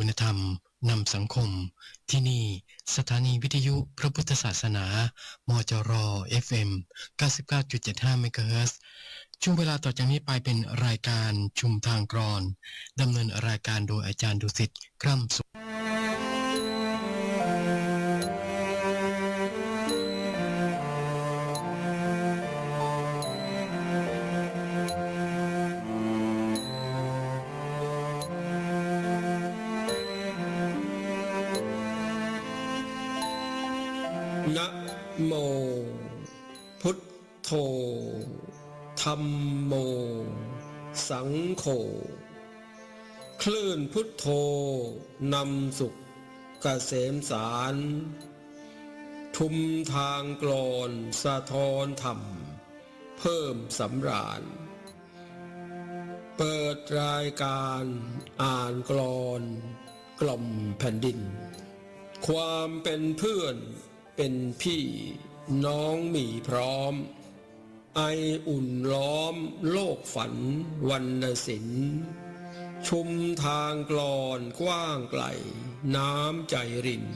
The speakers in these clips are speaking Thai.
คุณธรรมนำสังคม ที่นี่สถานีวิทยุพระพุทธศาสนา มจร FM 99.75เมกะเฮิรตซ์ช่วงเวลาต่อจากนี้ไปเป็นรายการชุมทางกรอนดำเนินรายการโดยอาจารย์ดุสิตกร่ำสุ นำสุขกเกษมสาร ทุมทางกลอนสะท้อนธรรม เพิ่มสำราญ เปิดรายการอ่านกลอนกล่อมแผ่นดิน ความเป็นเพื่อนเป็นพี่น้องมีพร้อม ไออุ่นล้อมโลกฝันวันศิลป์ ชุมทางกลอนกว้างไกล น้ำใจริน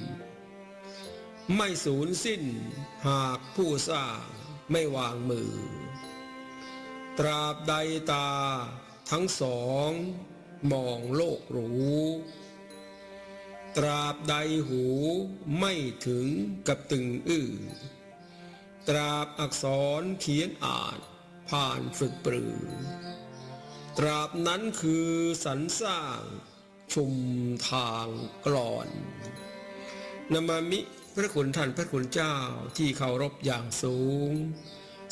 ไม่สูญสิ้นหากผู้สร้างไม่วางมือ ตราบใดตาทั้งสอง มองโลกรู้ ตราบใดหูไม่ถึงกับตึงอื้อ ตราบอักษรเขียนอ่านผ่านฝึกปรือ ตราบนั้นคือสรรสร้างชุมทางกลอนนามามิพระคุณท่านพระคุณเจ้าที่เคารพอย่างสูง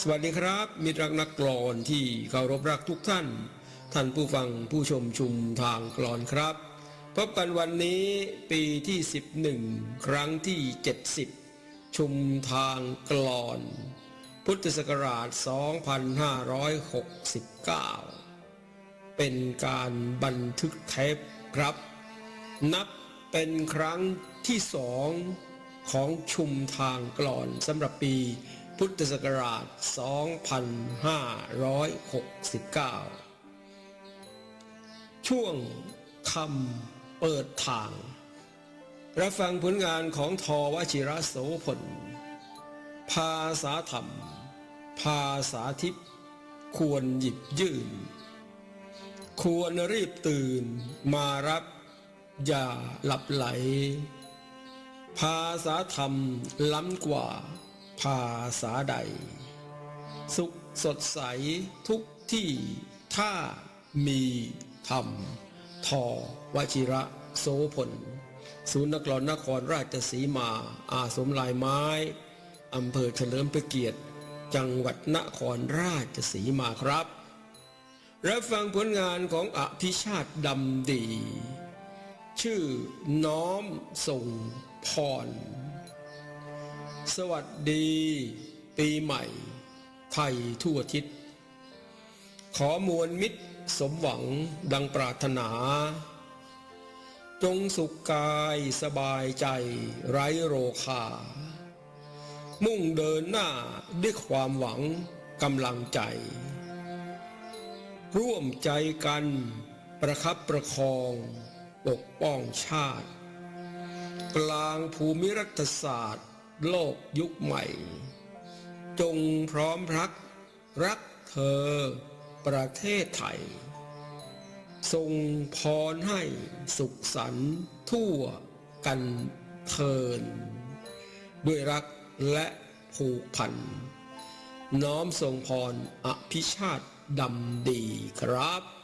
สวัสดีครับ มิตรรักนักกลอนที่เคารพรักทุกท่าน ท่านผู้ฟังผู้ชมชุมทางกลอนครับ พบกันวันนี้ปีที่ 11 ครั้งที่ 70 ชุมทางกลอน พุทธศักราช 2569 เป็นการบันทึกเทปครับ นับเป็นครั้งที่สองของชุมทางกลอนสำหรับปีพุทธศักราช 2569 ช่วงคำเปิดทาง รับฟังผลงานของทวชิระโสพล ภาษาธรรม ภาษาทิพย์ควรหยิบยื่น ควรรีบตื่นมารับอย่าหลับไหล ภาษาธรรมล้ำกว่าภาษาใด สุขสดใสทุกที่ถ้ามีธรรม ทอวชิระโสพล ศูนย์นักกลอนนครราชสีมา อาสมลายไม้ อำเภอเฉลิมพระเกียรติ จังหวัดนครราชสีมาครับ รับฟังผลงานของอภิชาติดำดี ชื่อน้อมส่งพร สวัสดี ปีใหม่ ไทยทั่วทิศ ขอมวลมิตรสมหวังดังปรารถนา จงสุขกายสบายใจไร้โรคา มุ่งเดินหน้าด้วยความหวังกำลังใจ ร่วมใจกันประคับประคอง ปกป้องชาติ กลางภูมิรัฐศาสตร์ โลกยุคใหม่ จงพร้อมรัก รักเธอ ประเทศไทย ทรงพรให้สุขสันต์ทั่วกันเทิน ด้วยรักและผูกพัน น้อมทรงพรอภิชาติ ดำดีครับ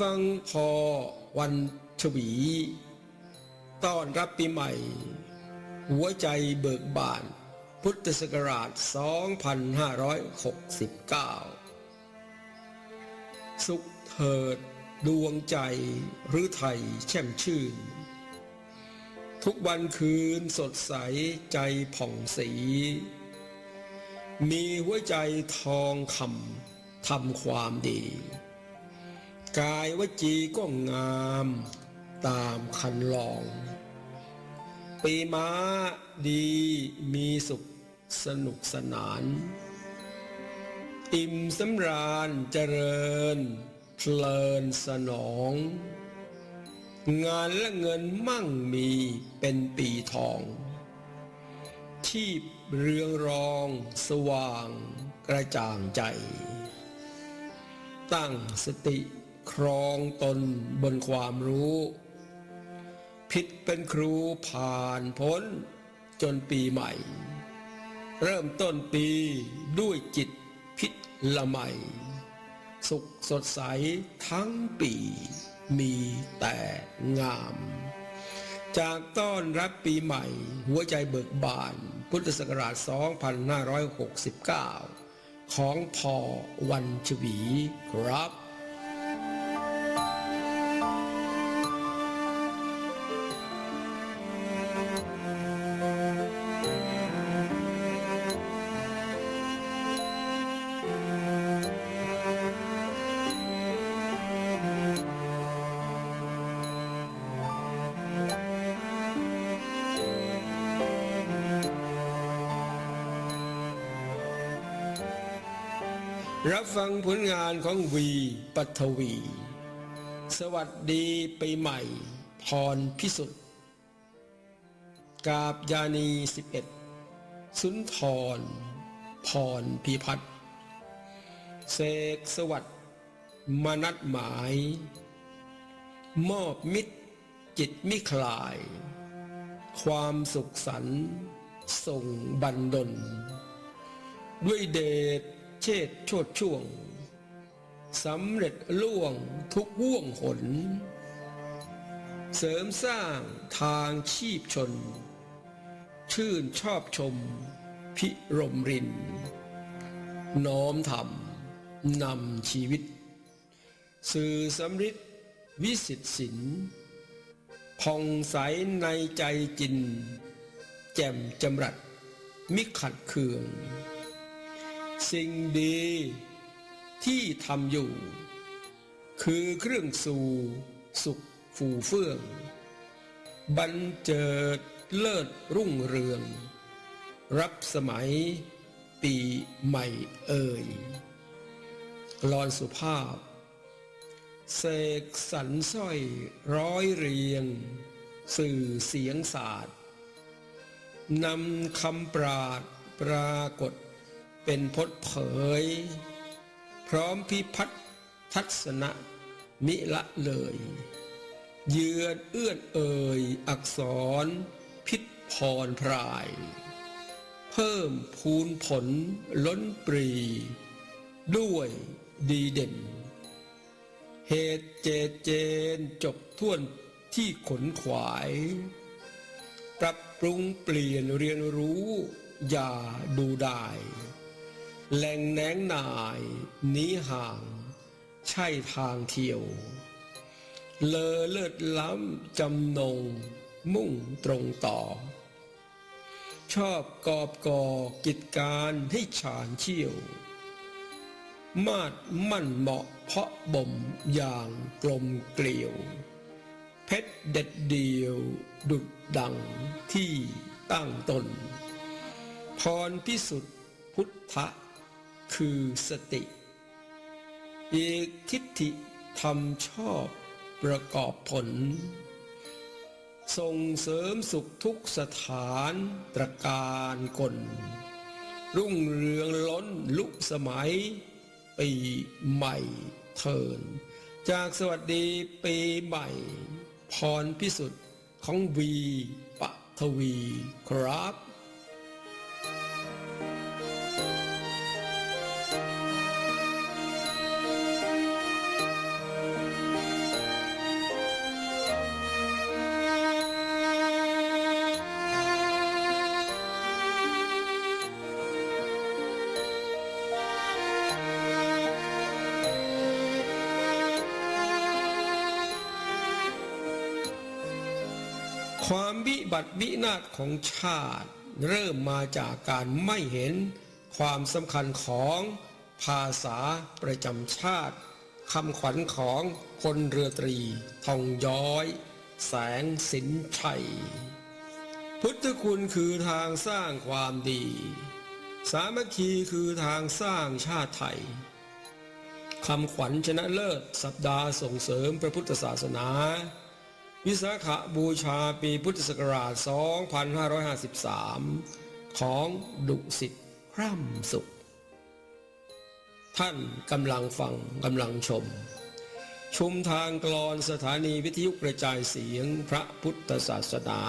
ฟังพอวันชวี ต้อนรับปีใหม่ หัวใจเบิกบาน พุทธศักราช 2569 สุขเถิด ดวงใจหรือไทยแช่มชื่น ทุกวันคืนสดใสใจผ่องสี มีหัวใจทองคำทำความดี กายวจีก็งามตามคันลอง ปีม้าดีมีสุขสนุกสนาน อิ่มสำราญเจริญ เพลินสนอง งานและเงินมั่งมีเป็นปีทอง ที่เรืองรองสว่างกระจ่างใจ ตั้งสติ ครองตนบนความรู้ ผิดเป็นครูผ่านพ้นจนปีใหม่ เริ่มต้นปีด้วยจิตพิษละไมสุขสดใสทั้งปีมีแต่งาม จากต้อนรับปีใหม่ หัวใจเบิกบาน พุทธศักราช 2569 ของพอวันชวีครับ รับฟังผลงานของวีปัทวี สวัสดีปีใหม่ พรพิสุทธิ์กาบยานีสิบเอ็ดสุนทร พรพิพัฒน์เสกสวัสดิ์มนัดหมาย มอบมิตรจิตมิคลาย ความสุขสันส่งบันดล ด้วยเดช เชษโชดช่วงสำเร็จล่วงทุกห่วงหน เสริมสร้างทางชีพชน ชื่นชอบชม พิรมริน น้อมธรรมนำชีวิต สื่อสำริดวิสิทธิสินผ่องใสในใจจิน แจ่มจำรัดมิขัดเคือง สิ่งดีที่ทำอยู่ คือเครื่องสู่สุขฟูเฟื่อง บันเจิดเลิศรุ่งเรือง รับสมัยปีใหม่เอ่ยกลอนสุภาพ เสกสรรสร้อยร้อยเรียง สื่อเสียงศาสตร์นำคำปราดปรากฏ เป็นพจน์เผย พร้อมพิพัฒน์ทัศนะมิละเลย เยือนเอื้อนเอ่ย อักษร พิษพรพราย เพิ่มพูนผลล้นปรี ด้วยดีเด่น เหตุเจเจนจบท่วนที่ขนขวาย ปรับปรุงเปลี่ยนเรียนรู้ อย่าดูได้ แหล่งแหนงนายหนีห่าง ใช่ทางเที่ยว เลอเลิศล้ำจำนง มุ่งตรงต่อ ชอบกอบก่อกิจการให้ฉานเชี่ยว มาดมั่นเหมาะเพาะบ่มอย่างกลมเกลียว เพชรเด็ดเดียว ดุดดังที่ตั้งตนพรพิสุทธิ์พุทธะ คือสติ เอกทิฏฐิทำชอบประกอบผล ส่งเสริมสุขทุกสถานตระการกล รุ่งเรืองล้นลุกสมัย ปีใหม่เทิน จากสวัสดีปีใหม่ พรพิสุทธิ์ของวีปทวีครับ บัติวินาศของชาติ เริ่มมาจากการไม่เห็นความสำคัญของภาษาประจำชาติคำขวัญของพลเรือตรี ทองย้อย แสงสินชัย พุทธคุณคือทางสร้างความดี สามัคคีคือทางสร้างชาติไทยคำขวัญชนะเลิศ สัปดาห์ส่งเสริมพระพุทธศาสนา วิสาขบูชาปีพุทธศักราช 2553 ของดุสิตพร่ำสุข ท่านกำลังฟังกำลังชมชุมทางกลอนสถานีวิทยุกระจายเสียงพระพุทธศาสนา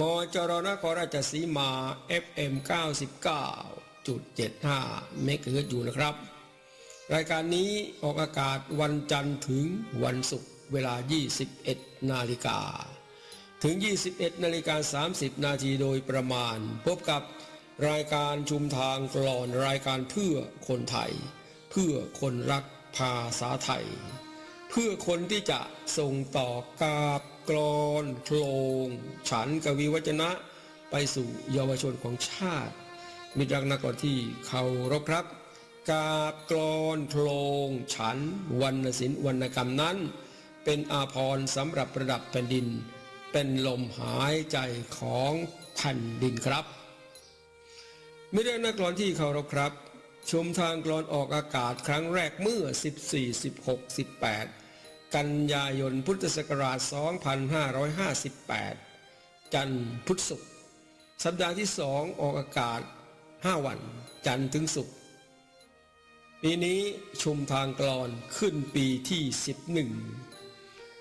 มจรนครราชสีมา FM 99.75 เมกะเฮิรตซ์อยู่นะครับ รายการนี้ออกอากาศวันจันทร์ถึงวันศุกร์ เวลา 21 นาฬิกา ถึง 21 นาฬิกา 30 นาทีโดยประมาณ พบกับรายการชุมทางกลอนรายการเพื่อคนไทย เพื่อคนรักภาษาไทย เพื่อคนที่จะส่งต่อกาบกรอนโคลง ฉันกวีวจนะไปสู่เยาวชนของชาติ มิตรรักนักกรที่เคารพครับ กาบกรอนโคลง ฉันวรรณศิลป์วรรณกรรมนั้น เป็นอาภรณ์สำหรับประดับแผ่นดิน เป็นลมหายใจของแผ่นดินครับไม่ได้นักกลอนที่เคารพครับ ชมทางกลอนออกอากาศครั้งแรกเมื่อ 14 16 18 กันยายนพุทธศักราช 2558 จันทร์พุทธศุกร์สัปดาห์ที่สองออกอากาศ 5 วัน จันทร์ถึงศุกร์ปีนี้ชุมทางกลอนขึ้นปีที่ 11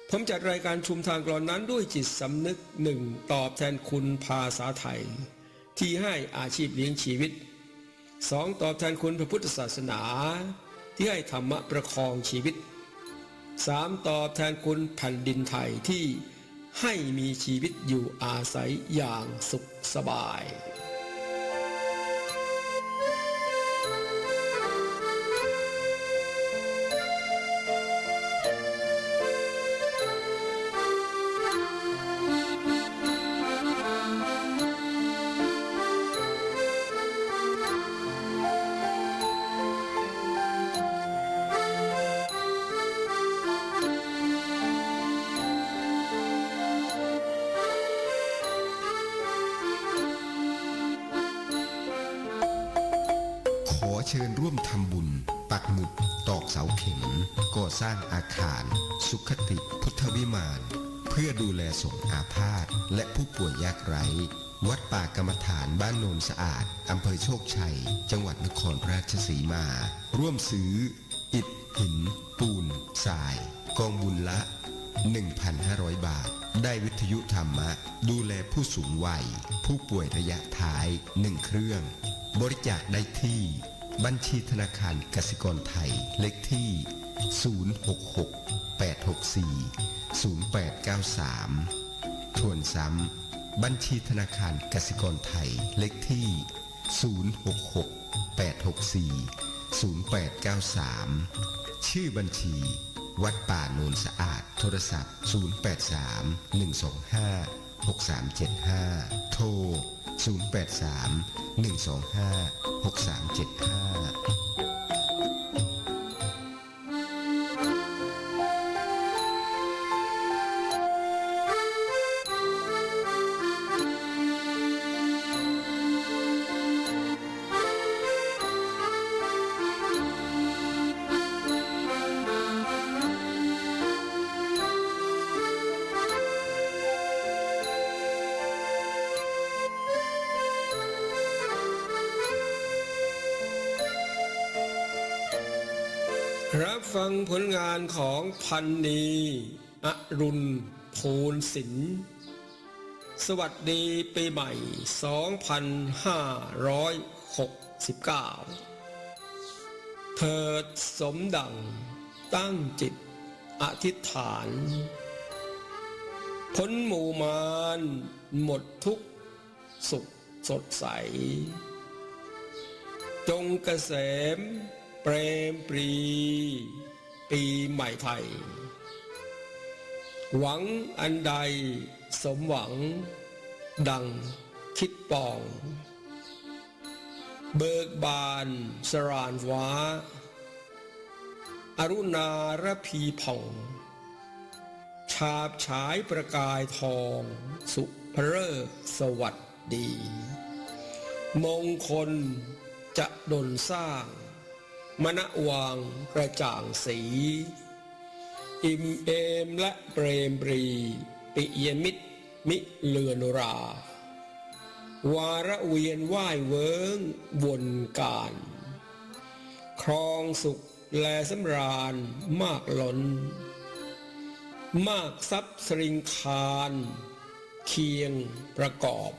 ผมจัดรายการชุมทางกลอนนั้นด้วยจิตสำนึกหนึ่งตอบแทนคุณภาษาไทย ที่ให้อาชีพเลี้ยงชีวิตสองตอบแทนคุณพระพุทธศาสนา ที่ให้ธรรมะประคองชีวิตสามตอบแทนคุณแผ่นดินไทยที่ให้มีชีวิตอยู่อาศัยอย่างสุขสบาย ชิญร่วมทำบุญ ปักหมุดตอกเสาเข็มก่อสร้างอาคาร สุขติพุทธวิมานเพื่อดูแลสงอาพาธและผู้ป่วยยากไร้ วัดป่ากรรมฐานบ้านโนนสะอาดอำเภอโชคชัย จังหวัดนครราชสีมา ร่วมซื้อ อิฐ หิน ปูนทราย กองบุญละ 1,500 บาท ได้วิทยุธรรมะ ดูแลผู้สูงวัย ผู้ป่วยระยะท้าย 1 เครื่อง บริจาคได้ที่ บัญชีธนาคารกสิกรไทย เลขที่ 066 864 0893 ทวนซ้ำ บัญชีธนาคารกสิกรไทย เลขที่ 066 864 0893 ชื่อบัญชี วัดป่าโนนสะอาด โทรศัพท์ 083 125 6375 โทร 083 125 6375 รับฟังผลงานของพันนีอรุณภูลศิลป์สวัสดีปีใหม่ 2569 เถิดสมดังตั้งจิตอธิษฐาน พ้นหมู่มารหมดทุกสุขสดใส จงเกษม เปรมปรี ปีใหม่ไทย หวังอันใดสมหวัง ดังคิดปอง เบิกบานสรานว้า อรุณาระพีผ่อง ชาบฉายประกายทองสุภเริกสวัสดี มงคลจะดลสร้าง มณวางกระจ่างสี อิมเอมและเปรมปรี ปิเยมิตรมิเลือนรา วาระเวียนว่ายเวิงวนการ ครองสุขแลสำราญมากหลนมากทรัพย์สริงคาร เคียงประกอบ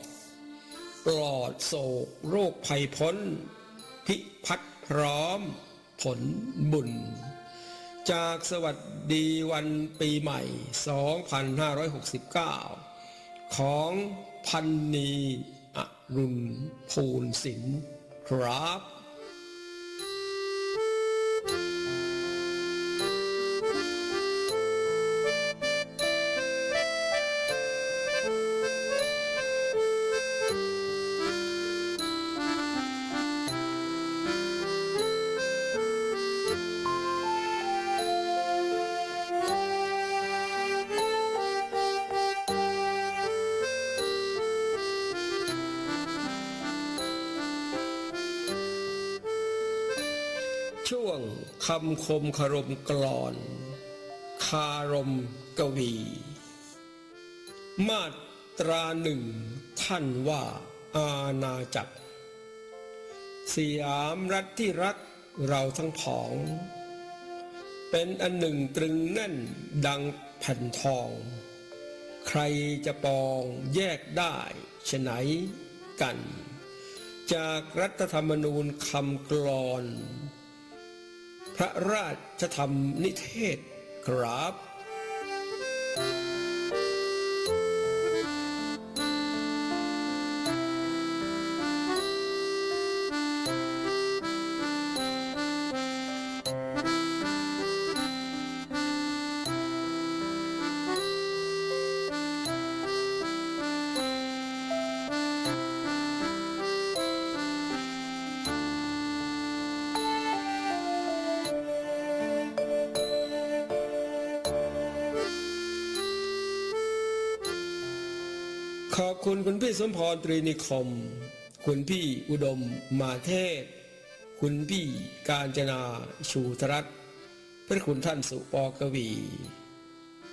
ปลอดโศกโรคภัยพ้น พิพัฒ พร้อมผลบุญ จากสวัสดีวันปีใหม่ 2569 ของพันนีอรุณภูลศิลป์ครับ ช่วงคำคมคารมกลอน คารมกวี มาตราหนึ่งท่านว่าอาณาจักรสยามรัฐที่รักเราทั้งผอง เป็นอันหนึ่งตรึงแน่นดังแผ่นทอง ใครจะปองแยกได้ฉะไหนกัน จากรัฐธรรมนูญคำกลอน พระราชธรรมนิเทศครับ ขอบคุณคุณพี่สมพรตรีนิคม คุณพี่อุดมมาเทศคุณพี่การจนาชูธรัตพระคุณท่านสุปอกวี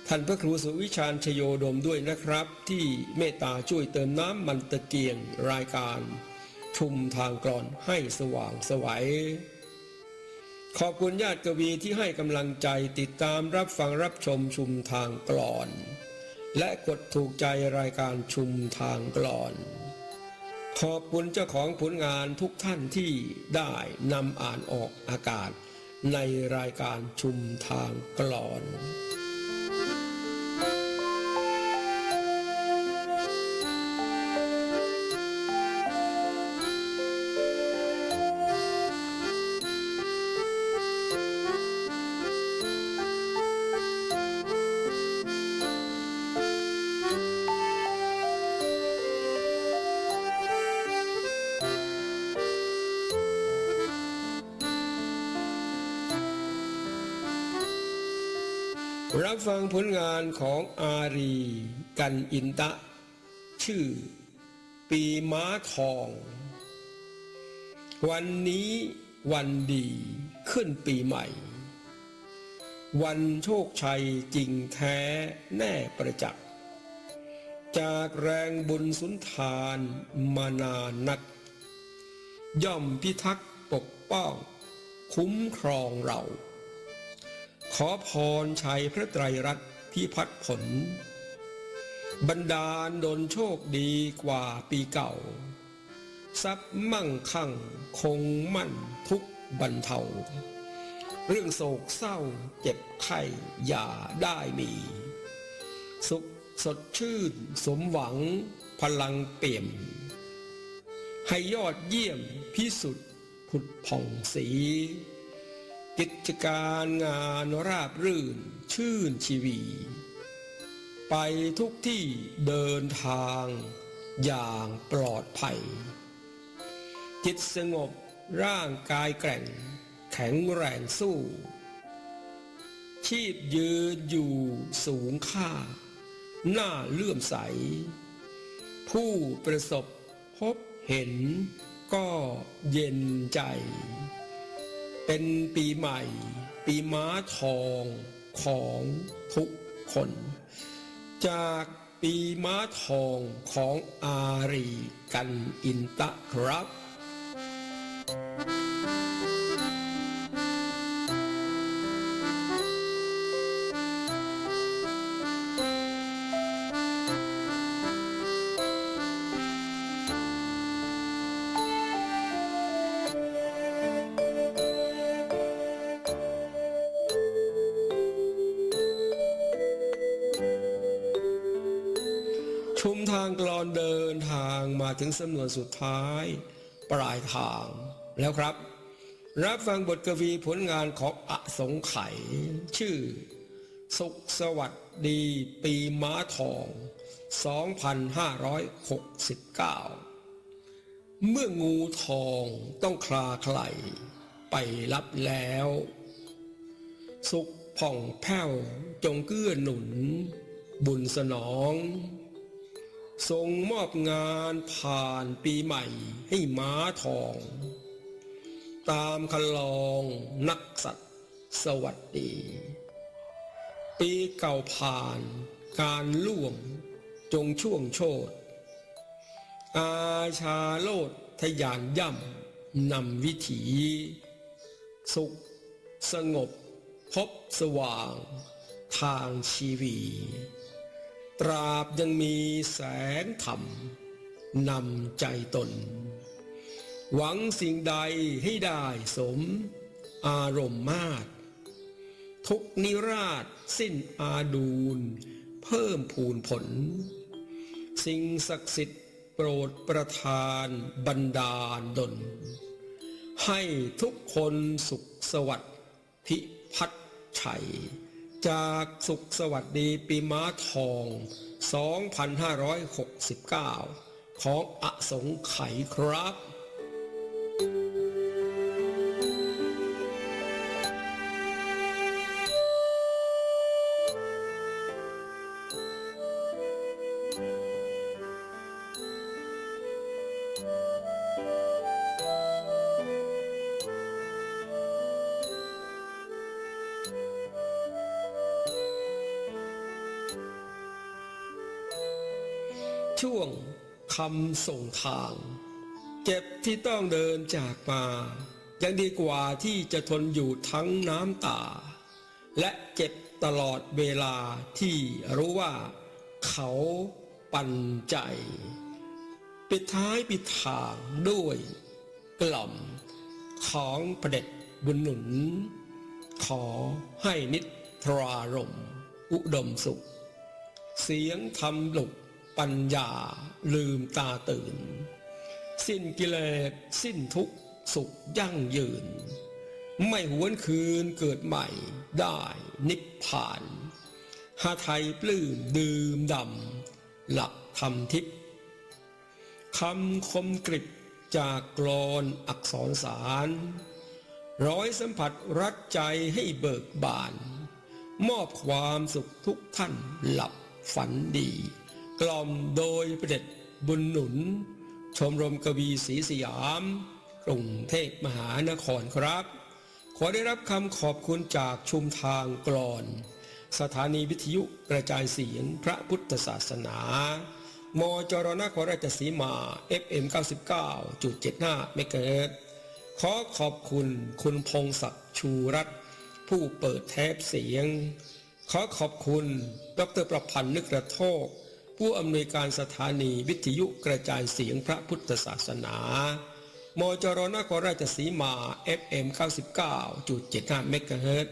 ท่านพระครูสุวิชาญชโยดมด้วยนะครับ ที่เมตตาช่วยเติมน้ำมันตะเกียงรายการ ชุมทางกรอนให้สว่างสวัยขอบคุณญาติกวีที่ให้กำลังใจติดตามรับฟังรับชมชุมทางกลอน และกดถูกใจรายการชุมทางกลอน ขอบคุณเจ้าของผลงานทุกท่านที่ได้นำอ่านออกอากาศในรายการชุมทางกลอน ฟังผลงานของอารี กันอินตะ ชื่อ ปีม้าทอง วันนี้วันดีขึ้นปีใหม่ วันโชคชัยจริงแท้แน่ประจักษ์จากแรงบุญสุนทานมานานนัก ย่อมพิทักษ์ปกป้อง คุ้มครองเรา ขอพรชัยพระไตรรัตน์พิพัฒน์ผล บรรดาลดลโชคดีกว่าปีเก่า ทรัพย์มั่งคั่งคงมั่นทุกบรรเทา เรื่องโศกเศร้าเจ็บไข้อย่าได้มี สุขสดชื่นสมหวังพลังเปี่ยม ให้ยอดเยี่ยมพิสุทธิ์ผุดผ่องสี กิจการงานราบรื่นชื่นชีวี ไปทุกที่เดินทางอย่างปลอดภัย จิตสงบร่างกายแกร่ง แข็งแรงสู้ ชีพยืนอยู่สูงค่า หน้าเลื่อมใส ผู้ประสบพบเห็นก็เย็นใจ เป็นปีใหม่ ปีม้าทองของทุกคน จากปีม้าทองของอารีกันอินตะครับ ถึงสำนวนสุดท้าย ปลายทางแล้วครับ รับฟังบทกวีผลงานของอสงไขยชื่อ สุขสวัสดีปีม้าทอง 2569 เมื่องูทองต้องคลาไคลไปรับแล้ว สุขผ่องแผ้วจงเกื้อหนุน บุญสนอง ทรงมอบงานผ่านปีใหม่ให้ม้าทอง ตามคันลองนักสัตว์ สวัสดี ปีเก่าผ่านการล่วงจงช่วงโชดอาชาโลดทยานย่ำนำวิถี สุข สงบ พบสว่าง ทางชีวี ตราบยังมีแสงธรรมนำใจตน หวังสิ่งใดให้ได้สม อารมณ์มาตรทุกนิราชสิ้นอาดูล เพิ่มพูนผล สิ่งศักดิ์สิทธิ์โปรดประทานบันดาลดล ให้ทุกคนสุขสวัสดิ์พิพัฒชัย จากสุขสวัสดีปีม้าทอง 2569 ของอสงไขยครับ ช่วงคำส่งทาง เจ็บที่ต้องเดินจากมา ยังดีกว่าที่จะทนอยู่ทั้งน้ำตา และเจ็บตลอดเวลาที่รู้ว่า เขาปั่นใจ ปิดท้ายปิดทางด้วยกล่อมของประเด็จบุญหนุน ขอให้นิทรารม อุดมสุข เสียงทำหลุก ปัญญาลืมตาตื่น สิ้นกิเลสสิ้นทุกขสุขยั่งยืน ไม่หวนคืนเกิดใหม่ได้นิพพานหาไทยปลื้มดื่มดำ หลักธรรมทิพย์คำคมกริบจากกรอนอักษรสาร ร้อยสัมผัสรัดใจให้เบิกบาน มอบความสุขทุกท่านหลับฝันดี กล่อมโดยประเด็จบุญหนุน ชมรมกวีศรีสยามกรุงเทพมหานครครับ ขอได้รับคำขอบคุณจากชุมทางกรอน สถานีวิทยุกระจายเสียงพระพุทธศาสนา มจรนครราชสีมา FM 99.75เมกะเฮิรตขอขอบคุณคุณพงศักดิ์ชูรัตน์ผู้เปิดเทปเสียง ขอขอบคุณ ดรประพันธ์นึกระโทก ผู้อำนวยการสถานีวิทยุกระจายเสียงพระพุทธศาสนา มจรนครราชสีมา FM 99.75เมกะเฮิรต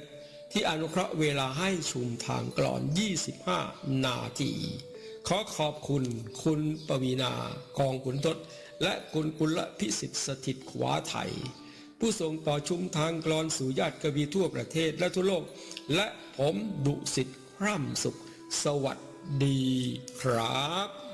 ที่อนุเคราะห์เวลาให้ชุมทางกลอน 25 นาที ขอขอบคุณคุณปวีนา กองขุนทศ และคุณกุลพิสิทธิ์สถิตขวาไทย ผู้ส่งต่อชุมทางกลอนสู่ญาติกวีทั่วประเทศและทั่วโลก และผมดุสิทธิ์ร่ำสุข สวัสดี ดีครับ